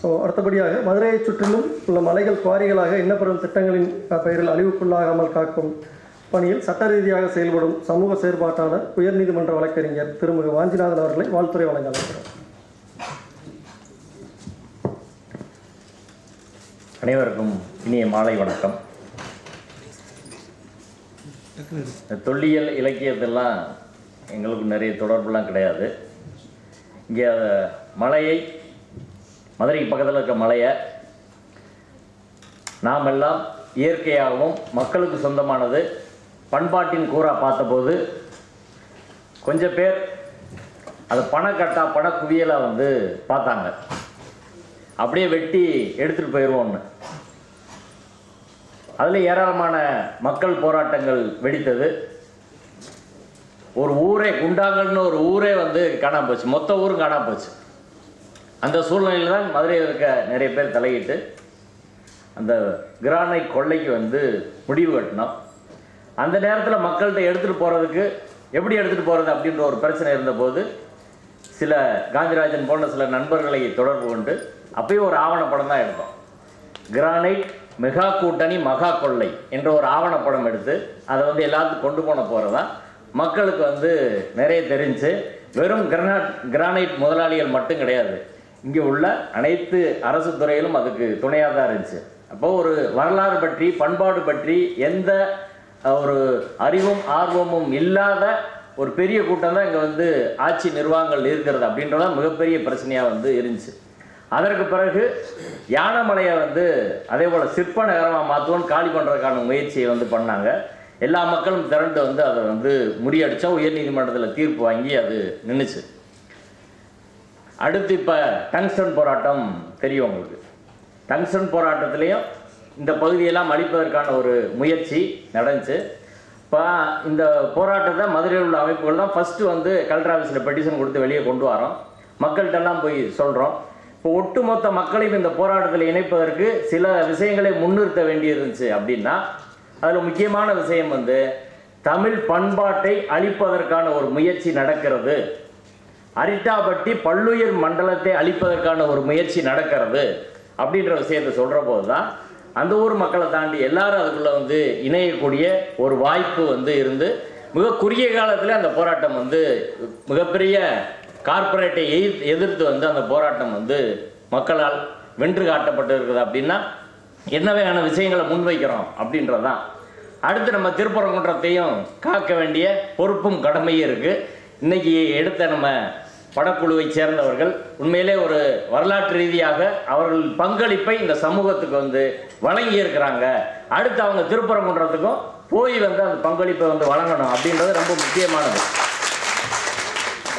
So அடுத்தபடியாக மதுரையை சுற்றிலும் உள்ள மலைகள் குவாரிகளாக எண்ணப்படும் திட்டங்களின் பெயரில் அழிவுக்குள்ளாகாமல் காக்கும் பணியில் சட்ட ரீதியாக செயல்படும் சமூக செயற்பாட்டாளர் உயர்நீதிமன்ற வழக்கறிஞர் திருமிகு வாஞ்சிநாதன் அவர்களை வாழ்த்துறை வழங்க அழைக்கிறோம் அனைவருக்கும் இனிய மாலை வணக்கம். தொல்லியல் இலக்கியத்தெல்லாம் எங்களுக்கு நிறைய தொடர்புலாம் கிடையாது. இங்கே மலையை மதுரைக்கு பக்கத்தில் இருக்க மலையை நாம் எல்லாம் இயற்கையாகவும் மக்களுக்கு சொந்தமானது பண்பாட்டின் கூறாக பார்த்தபோது கொஞ்சம் பேர் அது பணக்கட்டா பணக்குவியலாக வந்து பார்த்தாங்க. அப்படியே வெட்டி எடுத்துகிட்டு போயிடுவோம்னு அதில் ஏராளமான மக்கள் போராட்டங்கள் வெடித்தது. ஒரு ஊரே குண்டாங்கல்னு ஒரு ஊரே வந்து காணாம போச்சு. மொத்த ஊரும் காணாம போச்சு. அந்த சூழ்நிலையில் தான் மதுரையில் இருக்க நிறைய பேர் தலையிட்டு அந்த கிரானைட் கொள்ளைக்கு வந்து முடிவு கட்டினோம். அந்த நேரத்தில் மக்கள்கிட்ட எடுத்துகிட்டு போகிறதுக்கு எப்படி எடுத்துகிட்டு போகிறது அப்படின்ற ஒரு பிரச்சனை இருந்தபோது சில காந்திராஜன் போன்ற சில நண்பர்களை தொடர்பு கொண்டு அப்பயும் ஒரு ஆவணப்படம் தான் எடுத்தோம். கிரானைட் மெகா கூட்டணி மகா கொள்ளை என்ற ஒரு ஆவணப்படம் எடுத்து அதை வந்து எல்லாத்துக்கும் கொண்டு போன போகிறதா மக்களுக்கு வந்து நிறைய தெரிஞ்சு வெறும் கிரானைட் கிரானைட் முதலாளிகள் மட்டும் கிடையாது இங்கே உள்ள அனைத்து அரசு துறையிலும் அதுக்கு துணையாக தான் இருந்துச்சு. அப்போ ஒரு வரலாறு பற்றி பண்பாடு பற்றி எந்த ஒரு அறிவும் ஆர்வமும் இல்லாத ஒரு பெரிய கூட்டம் தான் இங்கே வந்து ஆட்சி நிர்வாகங்கள் இருக்கிறது அப்படின்றதான் மிகப்பெரிய பிரச்சனையாக வந்து இருந்துச்சு. அதற்கு பிறகு யானைமலையை வந்து அதே போல் சிற்ப நகரமாக மாற்றுவோன்னு காலி பண்ணுறதுக்கான முயற்சியை வந்து பண்ணாங்க. எல்லா மக்களும் திரண்டு வந்து அதை வந்து முறியடித்தா உயர்நீதிமன்றத்தில் தீர்ப்பு வாங்கி அது நின்றுச்சு அடுத்து இப்போ டங்ஸ்டன் போராட்டம் தெரியும் உங்களுக்கு. டங்ஸ்டன் போராட்டத்திலையும் இந்த பகுதியெல்லாம் அழிப்பதற்கான ஒரு முயற்சி நடந்துச்சு. இப்போ இந்த போராட்டத்தை மதுரையில் உள்ள அமைப்புகள் தான் ஃபஸ்ட்டு வந்து கலெக்டர் ஆஃபீஸில் பெட்டிஷன் கொடுத்து வெளியே கொண்டு வரோம். மக்கள்கிட்டலாம் போய் சொல்கிறோம் இப்போ ஒட்டுமொத்த மக்களையும் இந்த போராட்டத்தில் இணைப்பதற்கு சில விஷயங்களை முன்னிறுத்த வேண்டியிருந்துச்சு அப்படின்னா அதில் முக்கியமான விஷயம் வந்து தமிழ் பண்பாட்டை அழிப்பதற்கான ஒரு முயற்சி நடக்கிறது. அரிட்டாபட்டி பல்லுயிர் மண்டலத்தை அழிப்பதற்கான ஒரு முயற்சி நடக்கிறது அப்படின்ற விஷயத்தை சொல்கிற போது தான் அந்த ஊர் மக்களை தாண்டி எல்லாரும் அதுக்குள்ளே வந்து இணையக்கூடிய ஒரு வாய்ப்பு வந்து இருந்து மிக குறுகிய காலத்தில் அந்த போராட்டம் வந்து மிகப்பெரிய கார்ப்பரேட்டை எதிர் எதிர்த்து வந்து அந்த போராட்டம் வந்து மக்களால் வென்று காட்டப்பட்டு இருக்குது அப்படின்னா என்ன வகையான விஷயங்களை முன்வைக்கிறோம் அப்படின்றதான் அடுத்து நம்ம திருப்பரங்குன்றத்தையும் காக்க வேண்டிய பொறுப்பும் கடமையும் இருக்குது இன்றைக்கி எடுத்த நம்ம படக்குழுவை சேர்ந்தவர்கள். உண்மையிலே ஒரு வரலாற்று ரீதியாக அவர்கள் பங்களிப்பை இந்த சமூகத்துக்கு வந்து வழங்கி இருக்கிறாங்க. அடுத்து அவங்க திருப்பரங்குன்றத்துக்கும் போய் வந்து அந்த பங்களிப்பை வந்து வழங்கணும் அப்படின்றது ரொம்ப முக்கியமானது.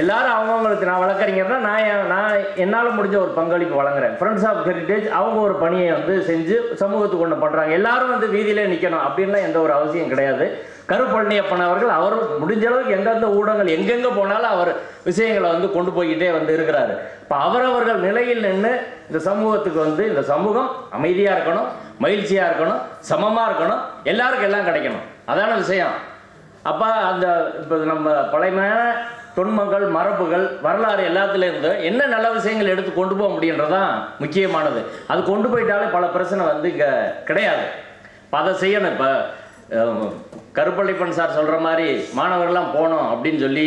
எல்லாரும் அவங்கவுங்களுக்கு நான் வழக்கறிஞர்னா நான் நான் என்னால் முடிஞ்ச ஒரு பங்களிப்பு வழங்குறேன். ஃப்ரெண்ட்ஸ் ஆஃப் ஹெரிட்டேஜ் அவங்க ஒரு பணியை வந்து செஞ்சு சமூகத்துக்கு ஒன்று பண்ணுறாங்க எல்லாரும் வந்து வீதியிலே நிற்கணும் அப்படின்லாம் எந்த ஒரு அவசியம் கிடையாது. கருப்பழனியப்பன் அவர்கள் அவர் முடிஞ்ச அளவுக்கு எந்தெந்த ஊடகங்கள் எங்கெங்கே போனாலும் அவர் விஷயங்களை வந்து கொண்டு போய்கிட்டே வந்து இருக்கிறாரு. இப்போ அவரவர்கள் நிலையில் நின்று இந்த சமூகத்துக்கு வந்து இந்த சமூகம் அமைதியாக இருக்கணும் மகிழ்ச்சியாக இருக்கணும் சமமாக இருக்கணும் எல்லாருக்கும் எல்லாம் கிடைக்கணும். அதான விஷயம். அப்போ அந்த இப்போ நம்ம பழைமையான தொன்மங்கள் மரபுகள் வரலாறு எல்லாத்துலேருந்து என்ன நல்ல விஷயங்கள் எடுத்து கொண்டு போக முடியுன்றதான் முக்கியமானது. அது கொண்டு போயிட்டாலே பல பிரச்சனை வந்து இங்கே கிடையாது. இப்போ அதை செய்யணும். இப்போ கருப்பள்ளிப்பன் சார் சொல்கிற மாதிரி மாணவர்கள்லாம் போகணும் அப்படின்னு சொல்லி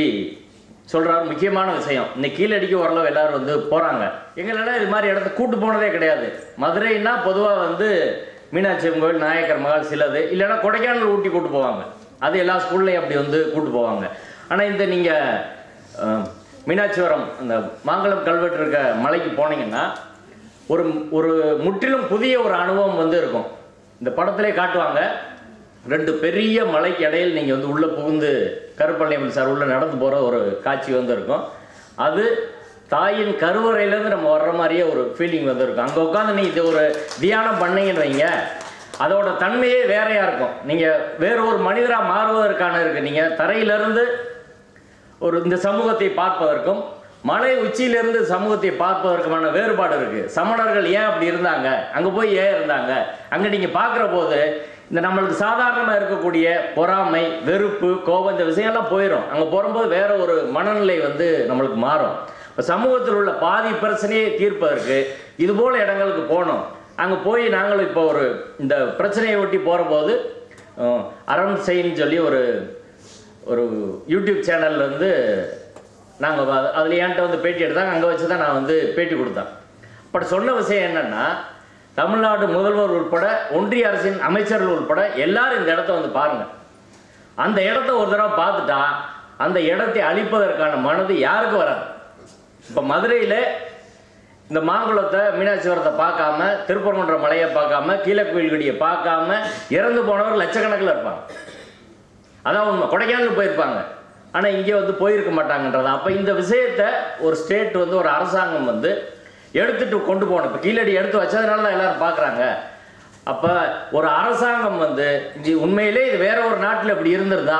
சொல்கிறாரு முக்கியமான விஷயம் இன்னைக்கு கீழடிக்கு ஓரளவு எல்லாரும் வந்து போகிறாங்க எங்களெல்லாம் இது மாதிரி இடத்த கூட்டு போனதே கிடையாது. மதுரைன்னா பொதுவாக வந்து மீனாட்சி அம்மன் கோயில் நாயக்கர் மகால் சிலது. இல்லைன்னா கொடைக்கானல் ஊட்டி கூட்டு போவாங்க. அது எல்லா ஸ்கூல்லையும் அப்படி வந்து கூட்டு போவாங்க. ஆனால் இந்த நீங்கள் மீனாட்சிவரம் அந்த மாங்கலம் கல்வெட்டு இருக்க மலைக்கு போனீங்கன்னா ஒரு ஒரு முற்றிலும் புதிய ஒரு அனுபவம் வந்து இருக்கும். இந்த படத்திலே காட்டுவாங்க. ரெண்டு பெரிய மலைக்கு இடையில் நீங்கள் வந்து உள்ளே புகுந்து கருப்பள்ளியம்மன் சார் உள்ளே நடந்து போகிற ஒரு காட்சி வந்திருக்கும் அது தாயின் கருவறையிலேருந்து நம்ம வர்ற மாதிரியே ஒரு ஃபீலிங் வந்திருக்கும் அங்கே உட்காந்து நீங்கள் இது ஒரு தியானம் பண்ணீங்கன்னு வைங்க. அதோட தன்மையே வேறையாக இருக்கும். நீங்கள் வேறு ஒரு மனிதராக மாறுவதற்கான இருக்குது நீங்கள் தரையிலிருந்து ஒரு இந்த சமூகத்தை பார்ப்பதற்கும் மலை உச்சியிலிருந்து சமூகத்தை பார்ப்பதற்குமான வேறுபாடு இருக்குது சமணர்கள் ஏன் அப்படி இருந்தாங்க? அங்கே போய் ஏன் இருந்தாங்க? அங்கே நீங்கள் பார்க்குற போது இந்த நம்மளுக்கு சாதாரணமாக இருக்கக்கூடிய பொறாமை வெறுப்பு கோபம் இந்த விஷயம்லாம் போயிடும் அங்கே போகும்போது வேற ஒரு மனநிலை வந்து நம்மளுக்கு மாறும். இப்போ சமூகத்தில் உள்ள பாதி பிரச்சனையை தீர்ப்பதற்கு இது போல இடங்களுக்கு போனோம் அங்கே போய் நாங்களும் இப்போ ஒரு இந்த பிரச்சனையை ஒட்டி போகிறபோது அறம் செய்ன்னு சொல்லி ஒரு ஒரு யூடியூப் சேனல்ல வந்து நாங்கள் அதில் என்கிட்ட வந்து பேட்டி எடுத்தாங்க. அங்கே வச்சு தான் நான் வந்து பேட்டி கொடுத்தேன். பட் சொன்ன விஷயம் என்னன்னா தமிழ்நாடு முதல்வர் உட்பட ஒன்றிய அரசின் அமைச்சர்கள் உட்பட எல்லாரும் இந்த இடத்த வந்து பாருங்க. அந்த இடத்த ஒரு தடவை பார்த்துட்டா அந்த இடத்தை அழிப்பதற்கான மனது யாருக்கு வராது? இப்போ மதுரையில் இந்த மாங்குளத்தை மீனாட்சிபுரத்தை பார்க்காம திருப்பரங்குன்ற மலையை பார்க்காம கீழே கோயில்கடியை பார்க்காம இறந்து போனவர் லட்சக்கணக்கில் இருப்பாங்க. அதான் உண்மை. கொடைக்கானல் போயிருப்பாங்க. ஆனால் இங்கே வந்து போயிருக்க மாட்டாங்கன்றது. அப்போ இந்த விஷயத்தை ஒரு ஸ்டேட் வந்து ஒரு அரசாங்கம் வந்து எடுத்துட்டு கொண்டு போகணும். இப்போ கீழடி எடுத்து வச்சதுனால தான் எல்லாரும் பார்க்குறாங்க அப்போ ஒரு அரசாங்கம் வந்து இது உண்மையிலே இது வேற ஒரு நாட்டில் இப்படி இருந்திருந்தா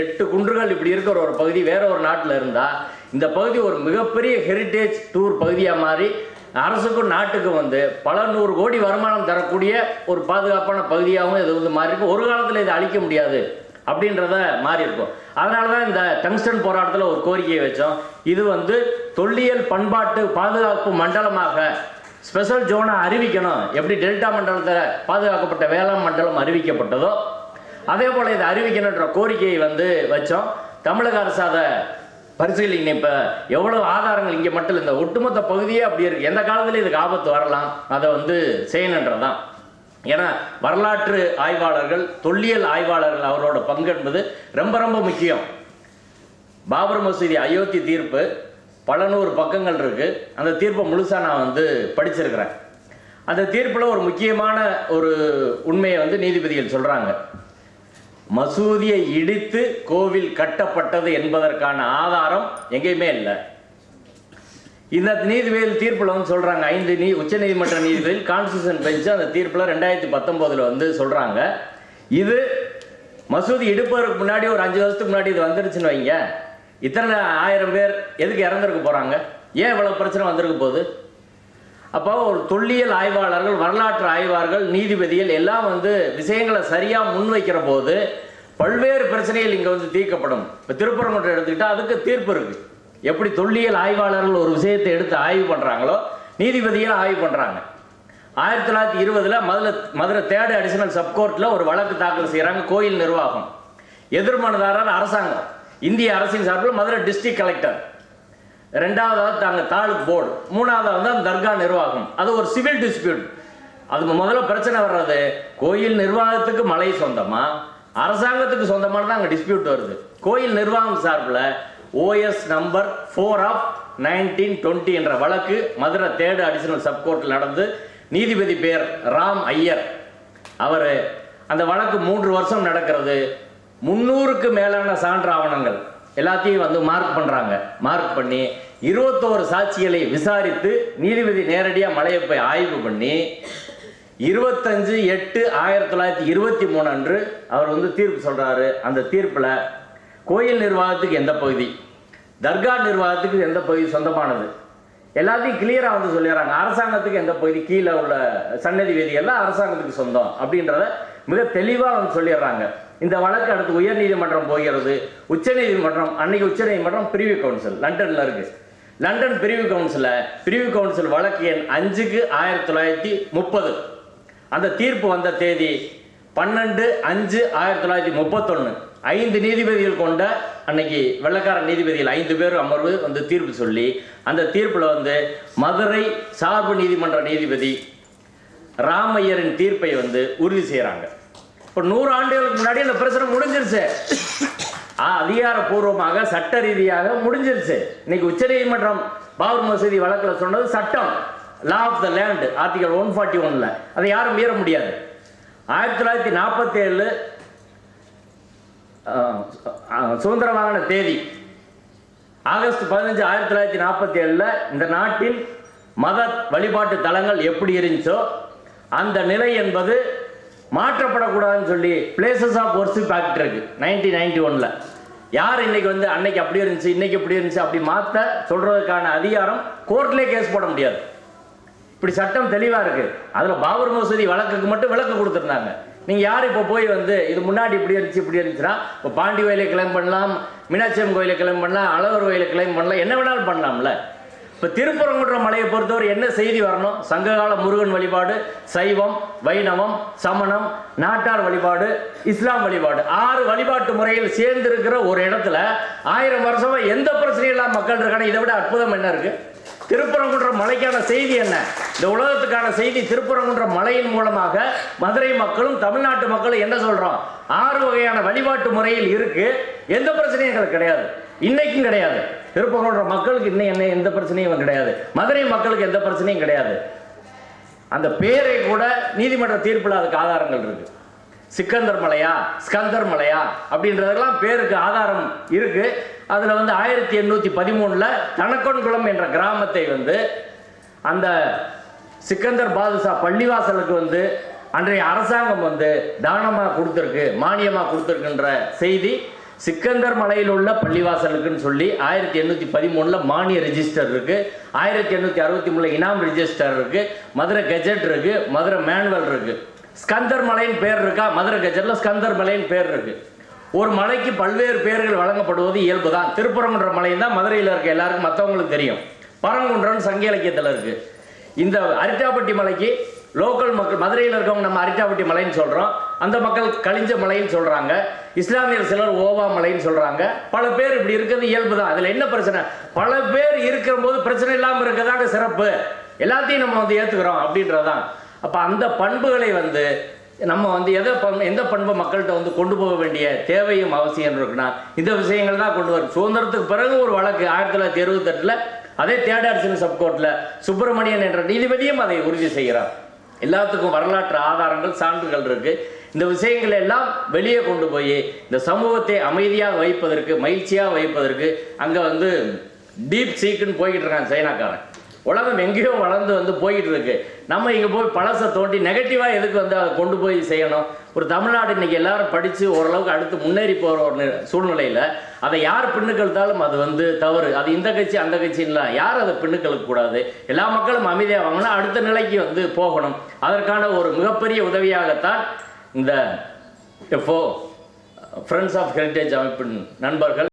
எட்டு குன்றுகள் இப்படி இருக்கிற ஒரு பகுதி வேற ஒரு நாட்டில் இருந்தால் இந்த பகுதி ஒரு மிகப்பெரிய ஹெரிட்டேஜ் டூர் பகுதியாக மாறி அரசுக்கும் நாட்டுக்கும் வந்து பல நூறு கோடி வருமானம் தரக்கூடிய ஒரு பாதுகாப்பான பகுதியாகவும் இது வந்து மாறி இருக்கு ஒரு காலத்தில் இதை அழிக்க முடியாது. அப்படின்றத மாறி இருக்கும். அதனால தான் இந்த டங்ஸ்டன் போராட்டத்தில் ஒரு கோரிக்கையை வச்சோம். இது வந்து தொல்லியல் பண்பாட்டு பாதுகாப்பு மண்டலமாக ஸ்பெஷல் ஜோனை அறிவிக்கணும். எப்படி டெல்டா மண்டலத்தில் பாதுகாக்கப்பட்ட வேளாண் மண்டலம் அறிவிக்கப்பட்டதோ அதே போல் இதை அறிவிக்கணுன்ற கோரிக்கையை வந்து வச்சோம். தமிழக அரசு அதை பரிசீலிக்கணும் இப்போ எவ்வளோ ஆதாரங்கள் இங்கே மட்டும் இல்லை இந்த ஒட்டுமொத்த பகுதியே அப்படி இருக்குது எந்த காலத்துலேயும் இதுக்கு ஆபத்து வரலாம். அதை வந்து செய்யணுன்றதான் ஏன்னா வரலாற்று ஆய்வாளர்கள் தொல்லியல் ஆய்வாளர்கள் அவரோட பங்கு என்பது ரொம்ப ரொம்ப முக்கியம். பாபர் மசூதி அயோத்தி தீர்ப்பு பல நூறு பக்கங்கள் இருக்குது அந்த தீர்ப்பை முழுசாக நான் வந்து படிச்சிருக்கிறேன். அந்த தீர்ப்பில் ஒரு முக்கியமான ஒரு உண்மையை வந்து நீதிபதிகள் சொல்கிறாங்க மசூதியை இடித்து கோவில் கட்டப்பட்டது என்பதற்கான ஆதாரம் எங்கேயுமே இல்லை. இந்த நீதிபதிகள் தீர்ப்பில் வந்து சொல்கிறாங்க ஐந்து நீ உச்சநீதிமன்ற நீதிபதிகள் கான்ஸ்டியூஷன் பெஞ்ச் அந்த தீர்ப்பில் ரெண்டாயிரத்தி பத்தொம்போதில் வந்து சொல்கிறாங்க இது மசூதி இடுப்பதற்கு முன்னாடி ஒரு அஞ்சு வருஷத்துக்கு முன்னாடி இது வந்துருச்சுன்னு வைங்க. இத்தனை ஆயிரம் பேர் எதுக்கு இறந்துருக்க போகிறாங்க ஏன் இவ்வளோ பிரச்சனை வந்திருக்க போகுது? அப்போ ஒரு தொல்லியல் ஆய்வாளர்கள் வரலாற்று ஆய்வாளர்கள் நீதிபதிகள் எல்லாம் வந்து விஷயங்களை சரியாக முன்வைக்கிற போது பல்வேறு பிரச்சனைகள் இங்கே வந்து தீர்க்கப்படும். இப்போ திருப்பரங்குன்றம் எடுத்துக்கிட்டால் அதுக்கு தீர்ப்பு இருக்குது எப்படி தொல்லியல் ஆய்வாளர்கள் ஒரு விஷயத்தை எடுத்து ஆய்வு பண்ணுறாங்களோ நீதிபதிகள் ஆய்வு பண்ணுறாங்க ஆயிரத்தி தொள்ளாயிரத்தி இருபதில் மதுரை மதுரை தேர்ட் அடிஷனல் சப்கோர்ட்டில் ஒரு வழக்கு தாக்கல் செய்கிறாங்க கோயில் நிர்வாகம். எதிர்மனதாரர் அரசாங்கம். இந்திய அரசின் சார்பில் மதுரை டிஸ்ட்ரிக்ட் கலெக்டர் ரெண்டாவதாக தாங்க தாலுக் போர்டு. மூணாவதாக தான் தர்கா நிர்வாகம். அது ஒரு சிவில் டிஸ்பியூட் அது முதல்ல பிரச்சனை வர்றது கோயில் நிர்வாகத்துக்கு மலை சொந்தமா? அரசாங்கத்துக்கு சொந்தமானது அங்கே டிஸ்பியூட் வருது. கோயில் நிர்வாகம் சார்பில் OS number four of nineteen twenty என்ற வழக்கு மதுரை தேர்டு அடிஷனல் சப்கோர்ட்டில் நடந்து நீதிபதி பேர் ராம் ஐயர். அவர் அந்த வழக்கு மூன்று வருஷம் நடக்கிறது. முந்நூறுக்கு மேலான சான்று ஆவணங்கள் எல்லாத்தையும் வந்து மார்க் பண்ணுறாங்க மார்க் பண்ணி இருபத்தோரு சாட்சிகளை விசாரித்து நீதிபதி நேரடியாக மலையை போய் ஆய்வு பண்ணி இருபத்தஞ்சு எட்டு ஆயிரத்தி தொள்ளாயிரத்தி இருபத்தி மூணு அன்று அவர் வந்து தீர்ப்பு சொல்கிறாரு அந்த தீர்ப்பில் கோயில் நிர்வாகத்துக்கு எந்த பகுதி? தர்கா நிர்வாகத்துக்கு எந்த பகுதி சொந்தமானது? எல்லாத்தையும் கிளியராக வந்து சொல்லிடுறாங்க. அரசாங்கத்துக்கு எந்த பகுதி? கீழே உள்ள சன்னதி வேதி எல்லாம் அரசாங்கத்துக்கு சொந்தம் அப்படின்றத மிக தெளிவாக வந்து சொல்லிடுறாங்க. இந்த வழக்கு அடுத்து உயர்நீதிமன்றம் போகிறது. உச்சநீதிமன்றம் அன்னைக்கு உச்சநீதிமன்றம் பிரிவு கவுன்சில் லண்டனில் இருக்கு. லண்டன் பிரிவு கவுன்சில பிரிவு கவுன்சில் வழக்கு எண் அஞ்சுக்கு ஆயிரத்தி தொள்ளாயிரத்தி முப்பது. அந்த தீர்ப்பு வந்த தேதி பன்னெண்டு அஞ்சு ஆயிரத்தி தொள்ளாயிரத்தி முப்பத்தொன்று ஐந்து நீதிபதிகள் கொண்ட அன்னைக்கு வெள்ளக்கார நீதிபதிகள் ஐந்து பேர் அமர்வு வந்து தீர்ப்பு சொல்லி அந்த தீர்ப்பில் வந்து மதுரை சார்பு நீதிமன்ற நீதிபதி ராமையரின் தீர்ப்பை வந்து உறுதி செய்கிறாங்க இப்போ நூறு ஆண்டுகளுக்கு முன்னாடி அந்த பிரச்சனை முடிஞ்சிருச்சு. அதிகாரப்பூர்வமாக சட்ட ரீதியாக முடிஞ்சிருச்சு. இன்னைக்கு உச்சநீதிமன்றம் பாபர் மசூதி வழக்கில் சொன்னது சட்டம். Law of the land article one forty ஒன்ல அதை யாரும் மீற முடியாது. ஆயிரத்தி தொள்ளாயிரத்தி நாற்பத்தி ஏழு சுதந்திர வாகன தேதி. ஆகஸ்ட் பதினஞ்சு ஆயிரத்தி தொள்ளாயிரத்தி நாற்பத்தி ஏழில் இந்த நாட்டில் மத வழிபாட்டு தலங்கள் எப்படி இருந்துச்சோ அந்த நிலை என்பது மாற்றப்படக்கூடாதுன்னு சொல்லி பிளேசஸ் ஆஃப் ஒர்ஷிப் ஆக்ட் இருக்கு நைன்டீன் நைன்டி ஒன்ல யார் இன்னைக்கு வந்து அன்னைக்கு அப்படி இருந்துச்சு இன்னைக்கு இப்படி இருந்துச்சு அப்படி மாற்ற சொல்றதுக்கான அதிகாரம் கோர்ட்லேயே கேஸ் போட முடியாது. இப்படி சட்டம் தெளிவாக இருக்கு. அதில் பாபர் மசூதி வழக்குக்கு மட்டும் விளக்கு கொடுத்துருந்தாங்க. நீங்க யார் இப்போ போய் வந்து இது முன்னாடி இப்படி இருந்துச்சு இப்படி இருந்துச்சுன்னா இப்போ பாண்டி கோயிலை கிளைம் பண்ணலாம் மீனாட்சி அம்மன் கோயிலை கிளைம் பண்ணலாம் அழகர் கோயிலை கிளைம் பண்ணலாம் என்ன வேணாலும் பண்ணலாம்ல. இப்போ திருப்பரங்குன்ற மலையை பொறுத்தவரை என்ன செய்தி வரணும்? சங்ககால முருகன் வழிபாடு சைவம் வைணவம் சமணம் நாட்டார் வழிபாடு இஸ்லாம் வழிபாடு. ஆறு வழிபாட்டு முறையில் சேர்ந்திருக்கிற ஒரு இடத்துல ஆயிரம் வருஷமா எந்த பிரச்சனையும் இல்லாமல் மக்கள் இருக்காங்க. இதை விட அற்புதம் என்ன இருக்குது திருப்பரங்குன்ற மலைக்கான செய்தி என்ன? இந்த உலகத்துக்கான செய்தி திருப்பரங்குன்ற மலையின் மூலமாக மதுரை மக்களும் தமிழ்நாட்டு மக்களும் என்ன சொல்றோம்? ஆறு வகையான வழிபாட்டு முறையில் இருக்கு. எந்த பிரச்சனையும் எங்களுக்கு கிடையாது. இன்னைக்கும் கிடையாது. திருப்பரங்குன்ற மக்களுக்கு இன்னும் என்ன எந்த பிரச்சனையும் கிடையாது. மதுரை மக்களுக்கு எந்த பிரச்சனையும் கிடையாது. அந்த பேரை கூட நீதிமன்ற தீர்ப்பில் அதுக்கு ஆதாரங்கள் இருக்கு. சிக்கந்தர் மலையா ஸ்கந்தர் மலையா அப்படின்றதெல்லாம் பேருக்கு ஆதாரம் இருக்கு. அதில் வந்து ஆயிரத்தி எண்ணூற்றி பதிமூணில் தனக்கொன்குளம் என்ற கிராமத்தை வந்து அந்த சிக்கந்தர் பாதுஷா பள்ளிவாசலுக்கு வந்து அன்றைய அரசாங்கம் வந்து தானமாக கொடுத்துருக்கு மானியமாக கொடுத்துருக்குன்ற செய்தி சிக்கந்தர் மலையில் உள்ள பள்ளிவாசலுக்குன்னு சொல்லி ஆயிரத்தி எண்ணூற்றி பதிமூணில் மானிய ரெஜிஸ்டர் இருக்குது ஆயிரத்தி எண்ணூற்றி அறுபத்தி மூணில் இனாம் ரெஜிஸ்டர் இருக்குது மதுரை கெஜெட் இருக்குது மதுரை மேனுவல் இருக்குது ஸ்கந்தர் மலைன்னு பேர் இருக்கா? மதுரை கெஜெட்டில் ஸ்கந்தர் மலைன்னு பேர் இருக்குது ஒரு மலைக்கு பல்வேறு பெயர்கள் வழங்கப்படுவது இயல்பு தான் திருப்பரங்குன்ற மலை தான் மதுரையில் இருக்க எல்லாருக்கும் மற்றவங்களுக்கு தெரியும். பரங்குன்றம் சங்க இலக்கியத்தில் இருக்கு. இந்த அரிட்டாப்பட்டி மலைக்கு லோக்கல் மக்கள் மதுரையில் இருக்கவங்க நம்ம அரிட்டாப்பட்டி மலைன்னு சொல்கிறோம் அந்த மக்கள் கலிஞ்ச மலைன்னு சொல்கிறாங்க இஸ்லாமியர் சிலர் ஓவா மலைன்னு சொல்கிறாங்க பல பேர் இப்படி இருக்கிறது இயல்பு தான் அதில் என்ன பிரச்சனை? பல பேர் இருக்கிற போது பிரச்சனை இல்லாமல் இருக்கிறதாங்க சிறப்பு. எல்லாத்தையும் நம்ம வந்து ஏற்றுக்கிறோம் அப்படின்றதான் அப்போ அந்த பண்புகளை வந்து நம்ம வந்து எதை பண் எந்த பண்பை மக்கள்கிட்ட வந்து கொண்டு போக வேண்டிய தேவையும் அவசியம் இருக்குன்னா இந்த விஷயங்கள் தான் கொண்டு வரும். சுதந்திரத்துக்கு பிறகு ஒரு வழக்கு ஆயிரத்தி தொள்ளாயிரத்தி எழுபத்தெட்டில் அதே தேர்ட் அடிஷன் சப்கோர்ட்டில் சுப்பிரமணியன் என்ற நீதிபதியும் அதை உறுதி செய்கிறார். எல்லாத்துக்கும் வரலாற்று ஆதாரங்கள் சான்றுகள் இருக்குது இந்த விஷயங்களை எல்லாம் வெளியே கொண்டு போய் இந்த சமூகத்தை அமைதியாக வைப்பதற்கு மகிழ்ச்சியாக வைப்பதற்கு அங்கே வந்து டீப் சீக்குன்னு போய்கிட்டு இருக்கான் சைனாக்காரன். உலகம் எங்கேயோ வளர்ந்து வந்து போயிட்டு இருக்கு நம்ம இங்கே போய் பழசை தோண்டி நெகட்டிவாக எதுக்கு வந்து அதை கொண்டு போய் செய்யணும்? ஒரு தமிழ்நாடு இன்னைக்கு எல்லாரும் படித்து ஓரளவுக்கு அடுத்து முன்னேறி போகிற ஒரு நி- சூழ்நிலையில் அதை யார் பின்னுக்கெழுத்தாலும் அது வந்து தவறு. அது இந்த கட்சி அந்த கட்சின்லாம் யார் அதை பின்னுக்கெழுக்க கூடாது எல்லா மக்களும் அமைதியாக வாங்கினா அடுத்த நிலைக்கு வந்து போகணும். அதற்கான ஒரு மிகப்பெரிய உதவியாகத்தான் இந்த எஃப்ஓ ஃப்ரெண்ட்ஸ் ஆஃப் ஹெரிட்டேஜ் அமைப்பின் நண்பர்கள்